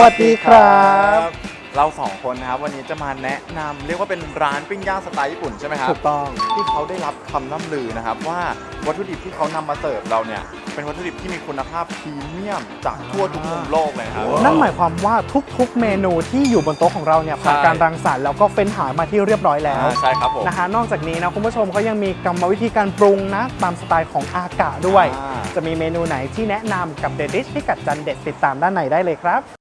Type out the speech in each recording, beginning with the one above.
วัสดีครับ เราสองคนนะครับวันนี้จะมาแนะนำเรียกว่าเป็นร้านปิ้งย่างสไตล์ญี่ปุ่นใช่ไหมครับถูกต้อง ที่เขาได้รับคำน้ำลือนะครับว่าวัตถุดิบที่เขานำมาเสิร์ฟเราเนี่ยเป็นวัตถุดิบที่มีคุณภาพพรีเมียมจากทั่วทุกมุมโลกเลยครับ นั่นหมายความว่าทุกๆ เมนูที่อยู่บนโต๊ะของเราเนี่ยผ่านใช่การรังสรรค์แล้วก็เฟ้นหามาที่เรียบร้อยแล้วอ่าใช่ครับผมนะคะ นอกจากนี้นะคุณผู้ชมเขายังมีกรรมวิธีการปรุงนะตามสไตล์ของอากะด้วย อ่า จะมีเมนูไหนที่แนะนำกับเดดิชที่กัดจันเด็ดติดตามด้านในได้เลยครับ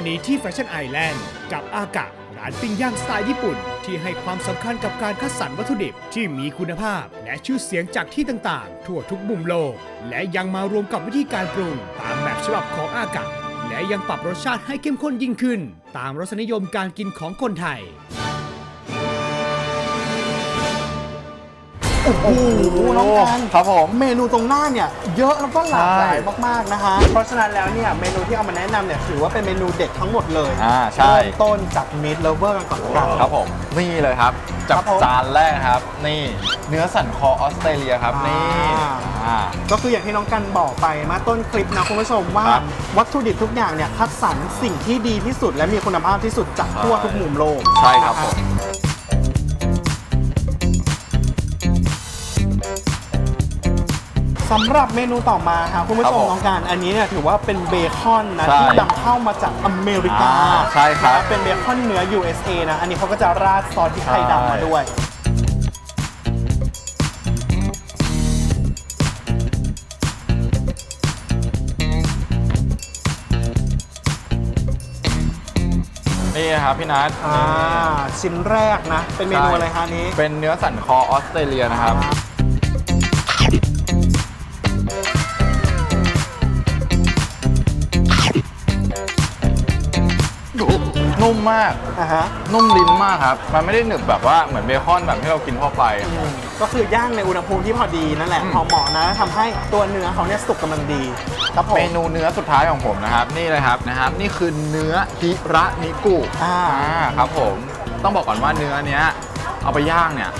วันนี้ที่แฟชั่นไอแลนด์กับอากะร้านปิ้งย่างสไตล์ญี่ปุ่น ที่ให้ความสำคัญกับการคัดสรรวัตถุดิบที่มีคุณภาพ และชื่อเสียงจากที่ต่างๆ ทั่วทุกมุมโลก และยังมารวมกับวิธีการปรุง ตามแบบฉบับของอากะและยังปรับรสชาติให้เข้มข้นยิ่งขึ้น ตามรสนิยมการกินของคนไทย โอ้โหน้องกันครับผม เมนูตรงหน้าเนี่ยเยอะแล้วก็หลากหลายมากๆนะคะ เพราะฉะนั้นแล้วเนี่ยเมนูที่เอามาแนะนำเนี่ยถือว่าเป็นเมนูเด็ดทั้งหมดเลยอ่าใช่ เริ่มต้นจากมิตรเลเวอร์กันก่อนครับครับผมนี่เลยครับจัครับบผมจานแรกครับ นี่เนื้อสันคอออสเตรเลียครับอ่านี่อ่า ก็คืออย่างที่น้องกันบอกไปมาต้นคลิปนะคุณผู้ชมว่าครับวัตถุดิบทุกอย่างเนี่ยคัดสรรสิ่งที่ดีที่สุดและมีคุณภาพที่สุดจากทั่วทุกมุมโลกใช่ครับนะะผม สำหรับเมนูต่อมาค่ะคุณผู้ชมครับผมน้องการอันนี้เนี่ยถือว่าเป็นเบคอนนะใช่ที่นำเข้ามาจากอเมริกาอ่าใช่ครับนะเป็นเบคอนเนื้อ USA นะอันนี้เขาก็จะราดซอสพริกไทยดำมาด้วย นี่นะครับพี่นัทอ่าชิ้นแรกนะ เป็นเมนูอะไรคะอันนี้ เป็นเนื้อสันคอออสเตรเลียนะครับ นุ่มมาก อ่าฮะ นุ่มลิ้นมากครับ มันไม่ได้หนึบแบบว่าเหมือนเบคอนแบบที่เรากินทั่วไปอืมก็คือย่างในอุณหภูมิที่พอดีนั่นแหละ อืม พอเหมาะนะทำให้ตัวเนื้อเขาเนี่ยสุกกำลังดี ครับผม เมนูเนื้อสุดท้ายของผมนะครับ นี่เลยครับนะครับ นี่คือเนื้อฮิระนิกุอ่า ครับผม ต้องบอกก่อนว่าเนื้อเนี้ยเอาไปย่างเนี่ย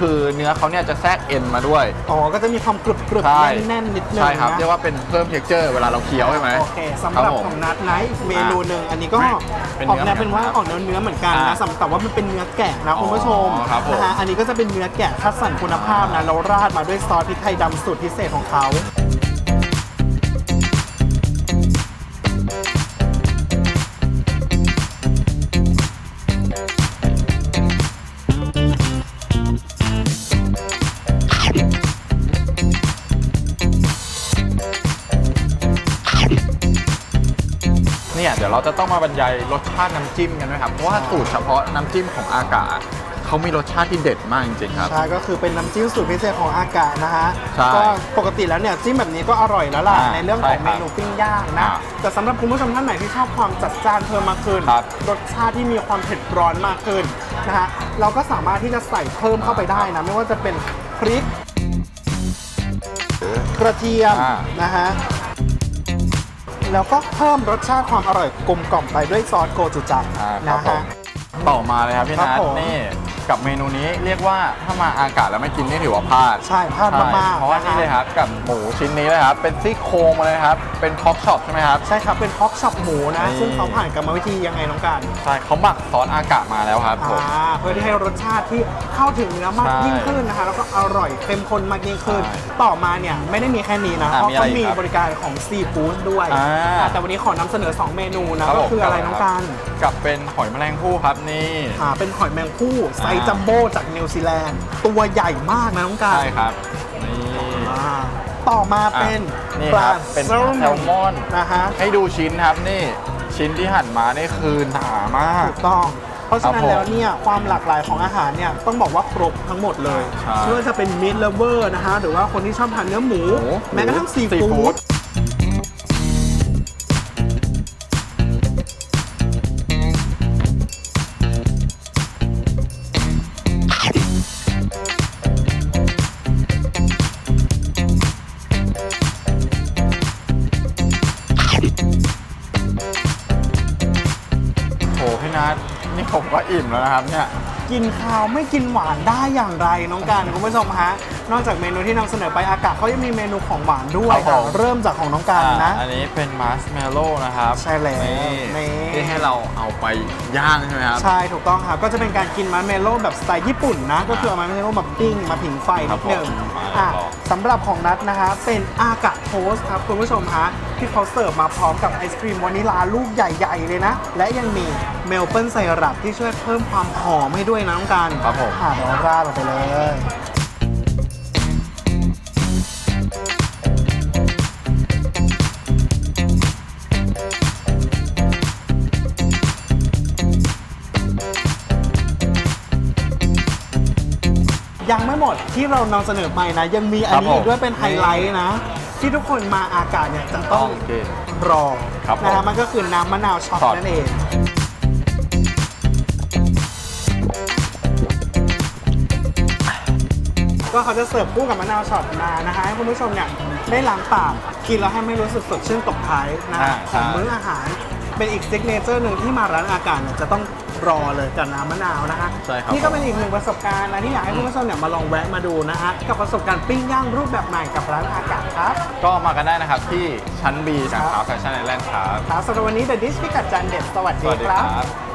คือเนื้อเขาเนี่ยจะแทรกเอ็นมาด้วย อ๋อ ก็จะมีความกรุบกรุบใช่ แน่นๆนิดนึงใช่ครับนะเรียกว่าเป็นเพิ่มเท็กเจอร์เวลาเราเคี้ยวใช่ไหมโอเคสำหรับผม ของนัดไนท์อีกเมนูหนึ่งอันนี้ก็เป็นออกเนื้อแนวเป็นว่าเหมือนกันออกแนวเนื้อเหมือนกันนะอ่าสำแต่ว่ามันเป็นเนื้อแกะนะคุณผู้ชมอ๋อครับผม นะฮะอันนี้ก็จะเป็นเนื้อแกะคัดสรรคุณภาพนะแล้วราดมาด้วยซอสพริกไทยดำสูตรพิเศษของเขา เนี่ยเดี๋ยวเราจะต้องมาบรรยายรสชาติน้ำจิ้มกันนะครับ เพราะว่าสูตรเฉพาะน้ำจิ้มของอากาเขามีรสชาติที่เด็ดมากจริงๆครับ ใช่ก็คือเป็นน้ำจิ้มสูตรพิเศษของอากานะฮะใช่ก็ปกติแล้วเนี่ยจิ้มแบบนี้ก็อร่อยแล้วล่ะ อ่าในเรื่องของใช่ครับเมนูปิ้งย่างนะ อ่าแต่สำหรับคุณผู้ชมท่านไหนที่ชอบความจัดจ้านเพิ่มมากขึ้น ครับรสชาติที่มีความเผ็ดร้อนมากขึ้นนะฮะเราก็สามารถที่จะใส่เพิ่มเข้าไปได้นะ ไม่ว่าจะเป็นพริก กระเทียมอ่านะฮะ แล้วก็เพิ่มรสชาติความอร่อยกลมกล่อมไปด้วยซอสโกจูจังอ่าครันะบผฮะมต่อมาเลยครับพี่ครันับทผม นี่ กับเมนูนี้เรียกว่าถ้ามาอากาศแล้วไม่กินนี่ถือว่าพลาดใช่พลาดมากๆเพราะว่านี่เลยครับกับหมูชิ้นนี้เลยครับเป็นซี่โครงมาเลยครับเป็นพ็อกช็อปใช่ไหมครับใช่ครับเป็นพ็อกช็อปหมูนะนี่ซึ่งเขาผ่านกรรมวิธียังไงน้องการใช่เขาหมักซอสอากาศมาแล้วครับผมอ่าเพื่อที่ให้รสชาติที่เข้าถึงเนื้อมากใช่ยิ่งขึ้นนะคะ แล้วก็อร่อยเข้มข้นมากยิ่งขึ้นใช่ต่อมาเนี่ยไม่ได้มีแค่นี้นะอะเพราะมีอะไรเขามีอีกครับบริการของซีฟู้ดด้วยอ่าอะแต่วันนี้ขอนำเสนอ 2 เมนูนะรับก็ผมคืออะไรน้องการ กับเป็นหอยแมลงภู่ครับนี่ อ่าเป็นหอยแมงผู้ไซส์อ่า จัมโบ้จากนิวซีแลนด์ตัวใหญ่มากนะน้องการใช่ครับนี่ อ่าต่อมาเป็นอะนี่ปลาครับเป็นแซลแซลมอน นะฮะให้ดูชิ้นครับนี่ชิ้นที่หั่นมานี่คือหนามาก ถูกต้อง เพราะฉะนั้นครับผมแล้วเนี่ยความหลากหลายของอาหารเนี่ยต้องบอกว่าครบทั้งหมดเลยใช่ ไม่ว่าจะเป็นมิตรเลเวอร์นะฮะหรือว่าคนที่ชอบทานเนื้อหมูหมูแม้กระทั่งซีซีฟู้ฟู้ด นัทนี่ผมก็อิ่มแล้วนะครับเนี่ย กินข้าวไม่กินหวานได้อย่างไรน้องการคุณผู้ชมฮะ นอกจากเมนูที่นำเสนอไปอากาศเขายังมีเมนูของหวานด้วยครับผค่ะมเริ่มจากของน้องการนะอ่าอันนี้เป็นมาร์ชเมลโล่นะครับใช่แล้วนี่นี่ ที่ให้เราเอาไปย่างใช่ไหมครับ ใช่ถูกต้องครับ ก็จะเป็นการกินมัสเมลโล่แบบสไตล์ญี่ปุ่นนะ ก็คือเอามัสเมลโล่มาปิ้งมาผิงไฟครันิบดหนึ่งผมมาอะต่อสำหรับของนัทนะคะเป็นอากาโทสครับคุณผู้ชมฮะ ที่เขาเสิร์ฟมาพร้อมกับไอศครีมวานิลาลูกใหญ่ ๆ เลยนะ และยังมีเมลเปิลไซรัปที่ช่วยเพิ่มความหอมให้ด้วยนะน้องการครับผมอะเดี๋ยวราดลงไปเลยยังไม่หมดที่เรานำเสนอไปนะ ยังมีอันนี้ครับผมอีกด้วยเป็นไฮไลท์นะ ที่ทุกคนมาอากาศเนี่ยจะต้องต้องกินรอครับผมนะฮะมันก็คือน้ำมะนาวช็อตช็อต นั่นเองก็เขาจะเสิร์ฟคู่กับมะนาวช็อตมานะคะให้คุณผู้ชมเนี่ยได้ล้างปากกินแล้วให้ไม่รู้สึกสดชื่นตกท้ายนะอ่าของใช่มื้ออาหาร เป็นอีกซิกเนเจอร์หนึ่งที่มาร้านอากาศเนี่ยจะต้องรอเลยกับน้ำมะนาวนะคะ ใช่ครับนี่ก็เป็นอีกหนึ่งประสบการณ์นะที่อยากให้คุณผู้ชมเนี่ยมาลองแวะมาดูนะฮะกับประสบการณ์ปิ้งย่างรูปแบบใหม่กับร้านอากาศ ครับ ก็มากันได้นะครับที่ชั้น B สาขาแฟชั่นไอแลนด์ครับ ครับสำหรับวันนี้ The Dish พิกัดจานเด็ดสวัสสดีวัสดีครัครับ บ